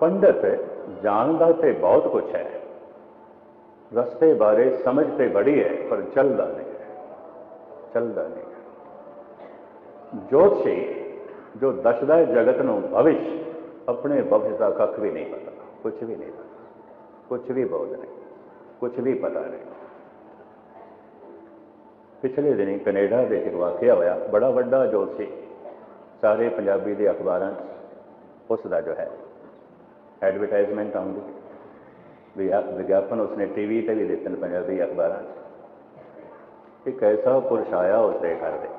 ਪੰਡਤ ਜਾਣਦਾ ਤੇ ਬਹੁਤ ਕੁਝ ਹੈ। ਰਸਤੇ ਬਾਰੇ ਸਮਝ ਤੇ ਬੜੀ ਹੈ, ਪਰ ਚੱਲਦਾ ਨਹੀਂ ਹੈ। ਚੱਲਦਾ ਨਹੀਂ ਹੈ। ਜੋਤਸ਼ੀ ਜੋ ਦੱਸਦਾ ਹੈ ਜਗਤ ਨੂੰ ਭਵਿਸ਼, ਆਪਣੇ ਭਵਿਸ਼ ਦਾ ਕੱਖ ਵੀ ਨਹੀਂ ਪਤਾ ਕੁਝ ਵੀ ਨਹੀਂ ਪਤਾ ਕੁਝ ਵੀ ਬੋਧ ਨਹੀਂ ਕੁਝ ਵੀ ਪਤਾ ਨਹੀਂ। ਪਿਛਲੇ ਦਿਨੀ ਕੈਨੇਡਾ ਦੇ ਇੱਕ ਵਾਕਿਆ ਹੋਇਆ ਬੜਾ ਵੱਡਾ ਜੋਤਸ਼ੀ, ਸਾਰੇ ਪੰਜਾਬੀ ਦੇ ਅਖਬਾਰਾਂ 'ਚ ਉਸ ਦਾ ਜੋ ਹੈ ਐਡਵਰਟਾਈਜ਼ਮੈਂਟ ਆਉਂਦੀ। ਵਿਆ- ਵਿਗਿਆਪਨ ਉਸਨੇ ਟੀਵੀ ਤੇ ਵੀ ਦਿੱਤੇ ਨੇ ਪੰਜਾਬੀ ਅਖਬਾਰਾਂ 'ਚ। ਇੱਕ ਐਸਾ ਪੁਰਸ਼ ਆਇਆ ਉਸਦੇ ਘਰ ਦੇ ਵਿੱਚ।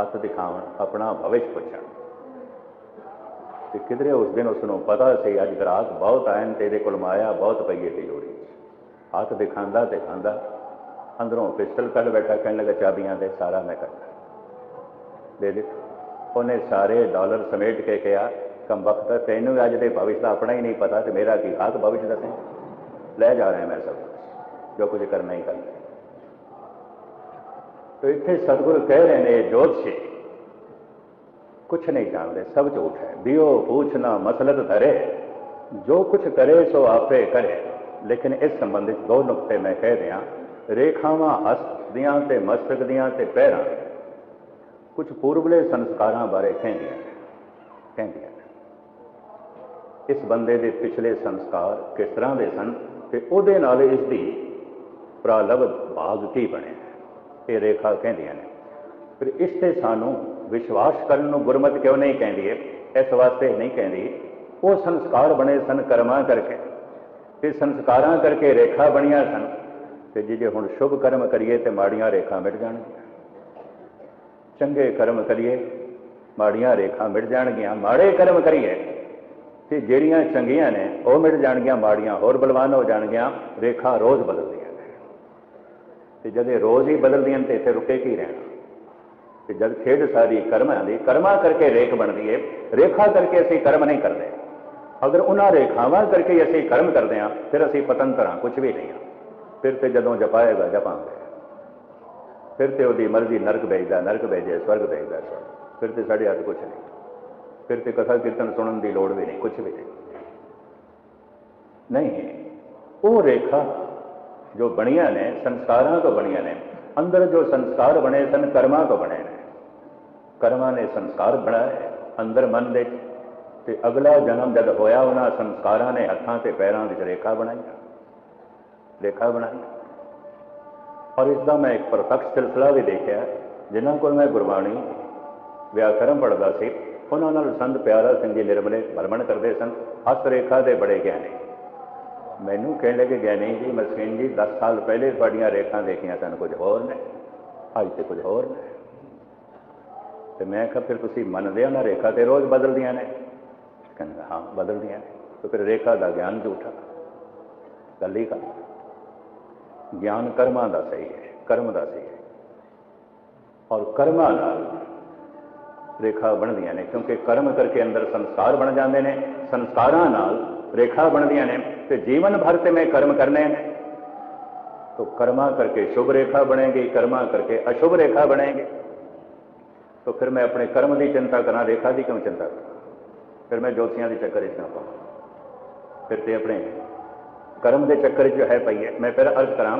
ਹੱਥ ਦਿਖਾਉਣ, ਆਪਣਾ ਭਵਿਸ਼ ਪੁੱਛਣ। ਤੇ ਕਿਧਰੇ ਉਸ ਦਿਨ ਉਸ ਨੂੰ ਪਤਾ ਸੀ, ਅੱਜ ਗ੍ਰਾਹਕ ਬਹੁਤ ਆਏ ਤੇ ਇਹਦੇ ਕੋਲ ਮਾਇਆ ਬਹੁਤ ਪਈ ਹੈ ਤਿਜੋਰੀ ਹੱਥ ਦਿਖਾਉਂਦਾ ਤੇ ਖਾਂਦਾ, ਅੰਦਰੋਂ ਪਿਸਟਲ ਕੱਢ ਬੈਠਾ, ਕਹਿਣ ਲੱਗਾ, ਚਾਬੀਆਂ ਦੇ ਸਾਰਾ ਮੈਂ ਕਰਦਾ ਦੇ ਦੇ ਉਹਨੇ ਸਾਰੇ ਡਾਲਰ ਸਮੇਟ ਕੇ ਕਿਹਾ ਕਮ ਤੈਨੂੰ ਅੱਜ ਦੇ ਭਵਿੱਖ ਦਾ ਆਪਣਾ ਹੀ ਨਹੀਂ ਪਤਾ ਤੇ ਮੇਰਾ ਕੀ ਹਾਕ ਭਵਿਸ਼ ਦੱਸੇ। ਲੈ ਜਾ ਰਿਹਾ ਮੈਂ ਸਭ ਕੁਛ, ਜੋ ਕੁਝ ਕਰਨਾ ਹੀ ਕਰਨਾ। ਤੋ ਇੱਥੇ ਸਤਿਗੁਰ ਕਹਿ ਰਹੇ ਨੇ ਜੋਤਸ਼ੀ ਕੁਛ ਨਹੀਂ ਜਾਣਦੇ ਸਭ ਝੂਠ ਹੈ। ਦਿਓ ਪੂਛਣਾ ਮਸਲਤ ਧਰੇ। ਜੋ ਕੁਛ ਕਰੇ ਸੋ ਆਪੇ ਕਰੇ। ਲੇਕਿਨ ਇਸ ਸੰਬੰਧਿਤ ਦੋ ਨੁਕਤੇ ਮੈਂ ਕਹਿ ਰਿਹਾ ਰੇਖਾਵਾਂ ਹਸਤ ਦੀਆਂ ਤੇ ਮਸਤਕ ਦੀਆਂ ਤੇ ਪੈਰਾਂ। ਕੁਝ ਪੂਰਬਲੇ ਸੰਸਕਾਰਾਂ ਬਾਰੇ ਕਹਿੰਦੀਆਂ ਕਹਿੰਦੀਆਂ ਇਸ ਬੰਦੇ ਦੇ ਪਿਛਲੇ ਸੰਸਕਾਰ ਕਿਸ ਤਰ੍ਹਾਂ ਦੇ ਸਨ ਤੇ ਉਹਦੇ ਨਾਲ ਇਸ ਦੀ ਪ੍ਰਾਲਬਧ ਭਾਗ ਕੀ ਬਣਿਆ ਇਹ ਰੇਖਾ ਕਹਿੰਦੀਆਂ ਨੇ। ਫਿਰ ਇਸ ਤੇ ਸਾਨੂੰ ਵਿਸ਼ਵਾਸ ਕਰਨ ਨੂੰ ਗੁਰਮਤ ਕਿਉਂ ਨਹੀਂ ਕਹਿੰਦੀ ਹੈ ਇਸ ਵਾਸਤੇ ਨਹੀਂ ਕਹਿੰਦੀ। ਉਹ ਸੰਸਕਾਰ ਬਣੇ ਸਨ ਕਰਮਾਂ ਕਰਕੇ। ਤੇ ਸੰਸਕਾਰਾਂ ਕਰਕੇ ਰੇਖਾ ਬਣੀਆਂ ਸਨ। ਤੇ ਜੇ ਜੇ ਹੁਣ ਸ਼ੁਭ ਕਰਮ ਕਰੀਏ ਤੇ ਮਾੜੀਆਂ ਰੇਖਾ ਮਿਟ ਜਾਣਗੀਆਂ। ਚੰਗੇ ਕਰਮ ਕਰੀਏ, ਮਾੜੀਆਂ ਰੇਖਾ ਮਿਟ ਜਾਣਗੀਆਂ। ਮਾੜੇ ਕਰਮ ਕਰੀਏ ਤੇ ਜਿਹੜੀਆਂ ਚੰਗੀਆਂ ਨੇ, ਉਹ ਮਿਟ ਜਾਣਗੀਆਂ ਮਾੜੀਆਂ, ਹੋਰ ਬਲਵਾਨ ਹੋ ਜਾਣਗੀਆਂ, ਰੇਖਾ ਰੋਜ਼ ਬਦਲਦੀਆਂ ਨੇ। ਤੇ ਇਹ ਰੋਜ਼ ਹੀ ਬਦਲਦੀਆਂ ਨੇ, ਤੇ ਇੱਥੇ ਰੁਕੇ ਕੀ ਰਹਿਣਾ? ਤੇ ਜਦ ਖੇਡ ਸਾਰੀ ਕਰਮਾਂ ਦੀ, ਕਰਮਾਂ ਕਰਕੇ ਰੇਖ ਬਣਦੀ ਏ, ਰੇਖਾ ਕਰਕੇ ਅਸੀਂ ਕਰਮ ਨਹੀਂ ਕਰਦੇ। ਅਗਰ ਉਹਨਾਂ ਰੇਖਾਵਾਂ ਕਰਕੇ ਹੀ ਅਸੀਂ ਕਰਮ ਕਰਦੇ ਹਾਂ, ਫਿਰ ਅਸੀਂ ਪਤੰਤਰਾਂ ਕੁਝ ਵੀ ਨਹੀਂ ਹਾਂ। ਫਿਰ ਤੇ ਜਦੋਂ ਜਪਾਏਗਾ, ਜਪਾਂਗੇ। ਫਿਰ ਤੇ ਉਹਦੀ ਮਰਜ਼ੀ ਨਰਕ ਭੇਜਦਾ, ਨਰਕ ਭੇਜੇ, ਸਵਰਗ ਭੇਜਦਾ, ਸਵਰਗ। ਫਿਰ ਤੇ ਸਾਡੇ ਹੱਥ ਕੁਝ ਨਹੀਂ। ਫਿਰ ਤੇ ਕਥਾ ਕੀਰਤਨ ਸੁਣਨ ਦੀ ਲੋੜ ਵੀ ਨਹੀਂ ਕੁਝ ਵੀ ਨਹੀਂ। ਨਹੀਂ, ਉਹ ਰੇਖਾ ਜੋ ਬਣੀਆਂ ਨੇ, ਸੰਸਕਾਰਾਂ ਤੋਂ ਬਣੀਆਂ ਨੇ, ਅੰਦਰ ਜੋ ਸੰਸਕਾਰ ਬਣੇ ਸਨ, ਕਰਮਾਂ ਤੋਂ ਬਣੇ ਨੇ। ਕਰਮਾਂ ਨੇ ਸੰਸਕਾਰ ਬਣਾਏ, ਅੰਦਰ ਮਨ ਦੇ ਤੇ ਅਗਲਾ ਜਨਮ ਜਦ ਹੋਇਆ, ਉਹਨਾਂ ਸੰਸਕਾਰਾਂ ਨੇ ਹੱਥਾਂ ਤੇ ਪੈਰਾਂ ਵਿੱਚ ਰੇਖਾ ਬਣਾਈਆਂ। ਰੇਖਾ ਬਣਾਈ ਔਰ ਇਸ ਦਾ ਮੈਂ ਇੱਕ ਪ੍ਰਤੱਖ ਸਿਲਸਿਲਾ ਵੀ ਦੇਖਿਆ, ਜਿਨ੍ਹਾਂ ਕੋਲ ਮੈਂ ਗੁਰਬਾਣੀ ਵਿਆਕਰਮ ਪੜ੍ਹਦਾ ਸੀ। ਉਹਨਾਂ ਨਾਲ ਸੰਤ ਪਿਆਰਾ ਸਿੰਘ ਜੀ ਨਿਰਮਲੇ ਭਰਮਣ ਕਰਦੇ ਸਨ, ਹੱਸ ਰੇਖਾ ਦੇ ਬੜੇ ਗਿਆਨੀ ਮੈਨੂੰ ਕਹਿਣ ਲੱਗੇ ਗਿਆਨੀ ਜੀ ਮਸਕੀਨ ਜੀ 10 ਸਾਲ ਪਹਿਲੇ ਤੁਹਾਡੀਆਂ ਰੇਖਾਂ ਦੇਖੀਆਂ ਸਨ, ਕੁਝ ਹੋਰ ਨੇ? ਅੱਜ ਤੇ ਕੁਝ ਹੋਰ ਨੇ। ਤੇ ਮੈਂ ਕਿਹਾ, ਫਿਰ ਤੁਸੀਂ ਮੰਨਦੇ ਹੋ ਨਾ ਰੇਖਾ ਤੇ ਰੋਜ਼ ਬਦਲਦੀਆਂ ਨੇ? ਕਹਿੰਦਾ, ਹਾਂ, ਬਦਲਦੀਆਂ ਨੇ। ਤੇ ਫਿਰ ਰੇਖਾ ਦਾ ਗਿਆਨ ਝੂਠਾ। ਗੱਲ ਹੀ ਕਰ ਗਿਆਨ ਕਰਮਾਂ ਦਾ ਸਹੀ ਹੈ, ਕਰਮ ਦਾ ਸਹੀ ਹੈ। ਔਰ ਕਰਮਾਂ ਨਾਲ ਰੇਖਾ ਬਣਦੀਆਂ ਨੇ ਕਿਉਂਕਿ ਕਰਮ ਕਰਕੇ ਅੰਦਰ ਸੰਸਕਾਰ ਬਣ ਜਾਂਦੇ ਨੇ ਸੰਸਕਾਰਾਂ ਨਾਲ ਰੇਖਾ ਬਣਦੀਆਂ ਨੇ ਤੇ ਜੀਵਨ ਭਰ ਤੇ ਮੈਂ ਕਰਮ ਕਰਨੇ ਨੇ तो कर्मा करके शुभ रेखा बनेगी कर्मा करके अशुभ रेखा बनेगी तो फिर मैं अपने कर्म की चिंता करा रेखा की क्यों चिंता करा फिर मैं ज्योतिषियां के चक्कर च ना पाऊँ फिर ते अपने कर्म के चक्कर च जो है पई है मैं फिर अर्ज करा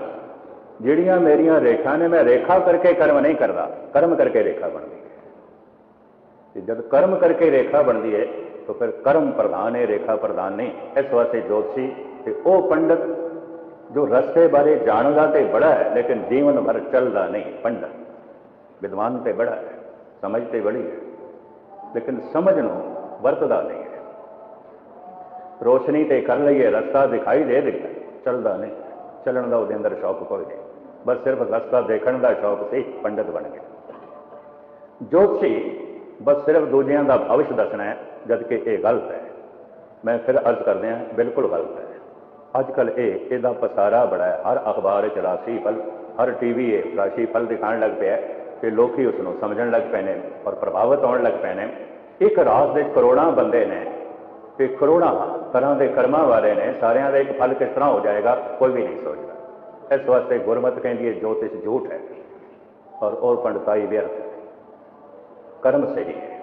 ਜਿਹੜੀਆਂ ਮੇਰੀਆਂ ਰੇਖਾ ਨੇ ਮੈਂ ਰੇਖਾ ਕਰਕੇ ਕਰਮ ਨਹੀਂ ਕਰਦਾ ਕਰਮ ਕਰਕੇ ਰੇਖਾ ਬਣਦੀ ਹੈ ਤੇ ਜਦ ਕਰਮ ਕਰਕੇ ਰੇਖਾ ਬਣਦੀ ਹੈ ਤਾਂ ਫਿਰ ਕਰਮ ਪ੍ਰਧਾਨ ਹੈ ਰੇਖਾ ਪ੍ਰਧਾਨ ਨਹੀਂ। ਇਸ ਵਾਸਤੇ ਜੋਤਸ਼ੀ ਤੇ ਉਹ ਪੰਡਤ ਜੋ ਰਸਤੇ ਬਾਰੇ ਜਾਣਦਾ ਤੇ ਬੜਾ ਹੈ, ਲੇਕਿਨ ਜੀਵਨ ਭਰ ਚੱਲਦਾ ਨਹੀਂ, ਪੰਡਤ। ਵਿਦਵਾਨ ਤੇ ਬੜਾ ਹੈ, ਸਮਝ ਤੇ ਬੜੀ ਹੈ, ਲੇਕਿਨ ਸਮਝ ਨੂੰ ਵਰਤਦਾ ਨਹੀਂ ਹੈ। ਰੋਸ਼ਨੀ ਤੇ ਕਰ ਲਈਏ, ਰਸਤਾ ਦਿਖਾਈ ਦੇ ਦਿੱਤਾ, ਚੱਲਦਾ ਨਹੀਂ। ਚੱਲਣ ਦਾ ਉਹਦੇ ਅੰਦਰ ਸ਼ੌਕ ਕੋਈ ਨਹੀਂ। ਬਸ ਸਿਰਫ ਰਸਤਾ ਦੇਖਣ ਦਾ ਸ਼ੌਕ ਸੀ, ਪੰਡਤ ਬਣ ਗਿਆ ਜੋਤਸ਼ੀ ਬਸ ਸਿਰਫ ਦੂਜਿਆਂ ਦਾ ਭਵਿਸ਼ ਦੱਸਣਾ ਹੈ, ਜਦ ਕਿ ਇਹ ਗਲਤ ਹੈ। ਮੈਂ ਫਿਰ ਅਰਜ਼ ਕਰਦੇ ਹਾਂ, ਬਿਲਕੁਲ ਗਲਤ ਹੈ। ਅੱਜ ਕੱਲ ਇਹ, ਇਹਦਾ ਪਸਾਰਾ ਬੜਾ ਹੈ। ਹਰ ਅਖਬਾਰ 'ਚ ਰਾਸ਼ੀ ਫਲ, ਹਰ ਟੀਵੀ ਇਹ ਰਾਸ਼ੀ ਫਲ ਦਿਖਾਉਣ ਲੱਗ ਪਿਆ ਤੇ ਲੋਕੀ ਉਸ ਨੂੰ ਸਮਝਣ ਲੱਗ ਪਏ ਨੇ ਔਰ ਪ੍ਰਭਾਵਿਤ ਹੋਣ ਲੱਗ ਪਏ ਨੇ। ਇੱਕ ਰਾਤ ਦੇ ਕਰੋੜਾਂ ਬੰਦੇ ਨੇ ਤੇ ਕਰੋੜਾਂ ਤਰ੍ਹਾਂ ਦੇ ਕਰਮਾਂ ਵਾਲੇ ਨੇ, ਸਾਰਿਆਂ ਦਾ ਇੱਕ ਫਲ ਕਿਸ ਤਰ੍ਹਾਂ ਹੋ ਜਾਏਗਾ, ਕੋਈ ਵੀ ਨਹੀਂ ਸੋਚਦਾ। ਇਸ ਵਾਸਤੇ ਗੁਰਮਤ ਕਹਿੰਦੀ ਹੈ, ਜੋਤਿਸ਼ ਝੂਠ ਹੈ। ਔਰ ਔਰ ਪੰਡਤਾਈ ਵਿਅਰਥ ਹੈ ਕਰਮ ਸਹੀ। ਹੈ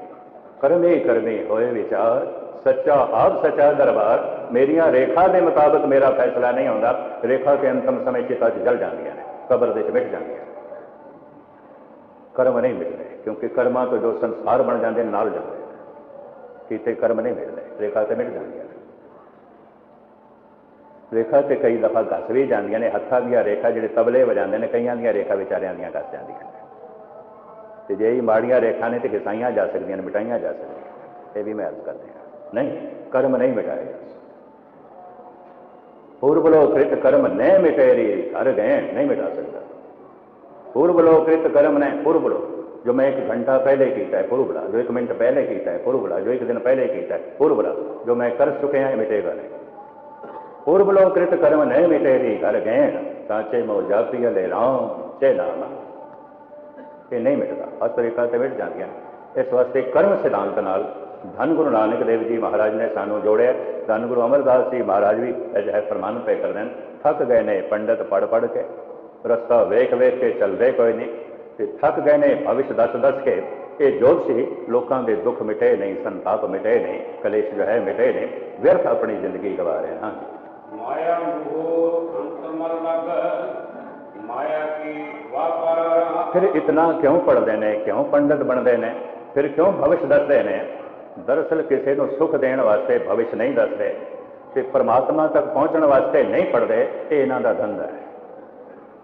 ਕਰਮੇ ਕਰਮੇ ਹੋਏ ਵਿਚਾਰ, ਸੱਚਾ ਆਪ ਸੱਚਾ ਦਰਬਾਰ। ਮੇਰੀਆਂ ਰੇਖਾ ਦੇ ਮੁਤਾਬਕ ਮੇਰਾ ਫੈਸਲਾ ਨਹੀਂ ਹੁੰਦਾ ਰੇਖਾ ਕੇ ਅੰਤਮ ਸਮੇਂ ਚਿਤਾ 'ਚ ਜਲ ਜਾਂਦੀਆਂ ਨੇ, ਕਬਰ ਦੇ 'ਚ ਮਿਟ ਜਾਂਦੀਆਂ ਕਰਮ ਨਹੀਂ ਮਿਲਦੇ ਕਿਉਂਕਿ ਕਰਮਾਂ ਤੋਂ ਜੋ ਸੰਸਾਰ ਬਣ ਜਾਂਦੇ ਨਾਲ ਜਾਂਦੇ ਨੇ। ਕੀਤੇ ਕਰਮ ਨਹੀਂ ਮਿਲਦੇ ਰੇਖਾ ਤੇ ਮਿਟ ਜਾਂਦੀਆਂ ਨੇ। ਰੇਖਾ ਤੇ ਕਈ ਦਫਾ ਘਸ ਵੀ ਜਾਂਦੀਆਂ ਨੇ, ਹੱਥਾਂ ਦੀਆਂ ਰੇਖਾ ਜਿਹੜੇ ਤਬਲੇ ਵਜਾਉਂਦੇ ਨੇ, ਕਈਆਂ ਦੀਆਂ ਰੇਖਾ ਵਿਚਾਰਿਆਂ ਦੀਆਂ ਘਸ ਜਾਂਦੀਆਂ ਨੇ। ਤੇ ਜੇ ਇਹ ਮਾੜੀਆਂ ਰੇਖਾ ਨੇ ਤੇ ਘਸਾਈਆਂ ਜਾ ਸਕਦੀਆਂ ਨੇ ਮਿਟਾਈਆਂ ਜਾ ਸਕਦੀਆਂ ਇਹ ਵੀ ਮੈਂ ਅਰਜ਼ ਕਰਦੇ ਹਾਂ ਨਹੀਂ ਕਰਮ ਨਹੀਂ ਮਿਟਾਏ ਜਾ ਸਕਦੇ। पूर्व कृत कर्म न मिटेरी घर गए नहीं मिटा सकता पूर्व कृत कर्म ने पूर्व जो मैं एक घंटा पहले कीता है पूर्वला जो एक मिनट पहले कीता है पूर्वला जो एक दिन पहले कीता है पूर्वला जो मैं कर चुके हैं मिटेगा नहीं पूर्व कृत कर्म न मिटेरी घर गए कांचे मो जाती ले राम चे नाम ਇਹ ਨਹੀਂ ਮਿਟਦਾ। ਅਸਰ ਇਕਲ ਤੇ ਮਿਟ ਜਾਂਦੀਆਂ ਇਸ ਵਾਸਤੇ ਕਰਮ ਸਿਧਾਂਤ ਨਾਲ ਧੰਨ ਗੁਰੂ ਨਾਨਕ ਦੇਵ ਜੀ ਮਹਾਰਾਜ ਨੇ ਸਾਨੂੰ ਜੋੜਿਆ। ਧੰਨ ਗੁਰੂ ਅਮਰਦਾਸ ਜੀ ਮਹਾਰਾਜ ਵੀ ਅਜਿਹੇ ਫਰਮਾਨ ਪੇ ਕਰਦੇ ਹਨ ਥੱਕ ਗਏ ਨੇ ਪੰਡਤ ਪੜ ਪੜ ਕੇ। ਰਸਤਾ ਵੇਖ ਵੇਖ ਕੇ ਚੱਲਦੇ ਕੋਈ ਨਹੀਂ। ਤੇ ਥੱਕ ਗਏ ਨੇ ਭਵਿਸ਼ ਦੱਸ ਦੱਸ ਕੇ। ਇਹ ਜੋਤ ਸੀ, ਲੋਕਾਂ ਦੇ ਦੁੱਖ ਮਿਟੇ ਨਹੀਂ, ਸੰਤਾਪ ਮਿਟੇ ਨਹੀਂ, ਕਲੇਸ਼ ਜੋ ਹੈ ਮਿਟੇ ਨਹੀਂ। ਵਿਅਰਥ ਆਪਣੀ ਜ਼ਿੰਦਗੀ ਗਵਾ ਰਹੇ ਹਾਂ। ਮਾਇਆ ਮੋਹ ਅੰਤ ਮਰ ਲਗ ਆਖਿਰ ਇਤਨਾ ਕਿਉਂ ਪੜਦੇ ਨੇ, ਕਿਉਂ ਪੰਡਤ ਬਣਦੇ ਨੇ, ਫਿਰ ਕਿਉਂ ਭਵਿਸ਼ ਦੱਸਦੇ ਨੇ? ਦਰਅਸਲ ਕਿਸੇ ਨੂੰ ਸੁਖ ਦੇਣ ਵਾਸਤੇ ਭਵਿਸ਼ ਨਹੀਂ ਦੱਸਦੇ ਤੇ ਪਰਮਾਤਮਾ ਤੱਕ ਪਹੁੰਚਣ ਵਾਸਤੇ ਨਹੀਂ ਪੜਦੇ ਇਹ ਇਹਨਾਂ ਦਾ ਧੰਦਾ ਹੈ।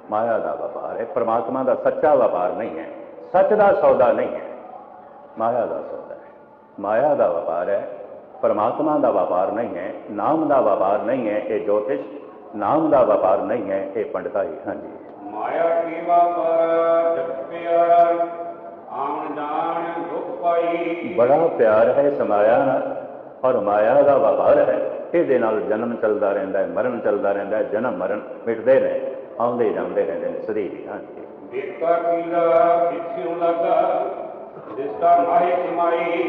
ਮਾਇਆ ਦਾ ਵਪਾਰ ਹੈ, ਪਰਮਾਤਮਾ ਦਾ ਸੱਚਾ ਵਪਾਰ ਨਹੀਂ ਹੈ, ਸੱਚ ਦਾ ਸੌਦਾ ਨਹੀਂ ਹੈ, ਮਾਇਆ ਦਾ ਸੌਦਾ ਹੈ। ਮਾਇਆ ਦਾ ਵਪਾਰ ਹੈ, ਪਰਮਾਤਮਾ ਦਾ ਵਪਾਰ ਨਹੀਂ ਹੈ, ਨਾਮ ਦਾ ਵਪਾਰ ਨਹੀਂ ਹੈ, ਇਹ ਜੋਤਿਸ਼, ਨਾਮ ਦਾ ਵਪਾਰ ਨਹੀਂ ਹੈ, ਇਹ ਪੰਡਤਾ ਹੀ ਹਾਂਜੀ। ਮਾਇਆ ਕੀਵਾ ਪਰ ਬੜਾ ਪਿਆਰ ਹੈ ਸਮਾਇਆ ਔਰ ਮਾਇਆ ਦਾ ਵਪਾਰ ਹੈ। ਇਹਦੇ ਨਾਲ ਜਨਮ ਚੱਲਦਾ ਰਹਿੰਦਾ ਹੈ ਮਰਨ ਚੱਲਦਾ ਰਹਿੰਦਾ ਹੈ ਜਨਮ ਮਰਨ ਮਿਟਦੇ ਰਹੇ ਆਉਂਦੇ ਜਾਂਦੇ ਰਹਿੰਦੇ ਨੇ ਸਰੀਰ ਹਾਂ ਦੇਖਾ ਕੀਲਾ ਪਿੱਛੇ ਲੱਗਾ ਜਿਸ ਦਾ ਮਾਇਆ ਕਮਾਈ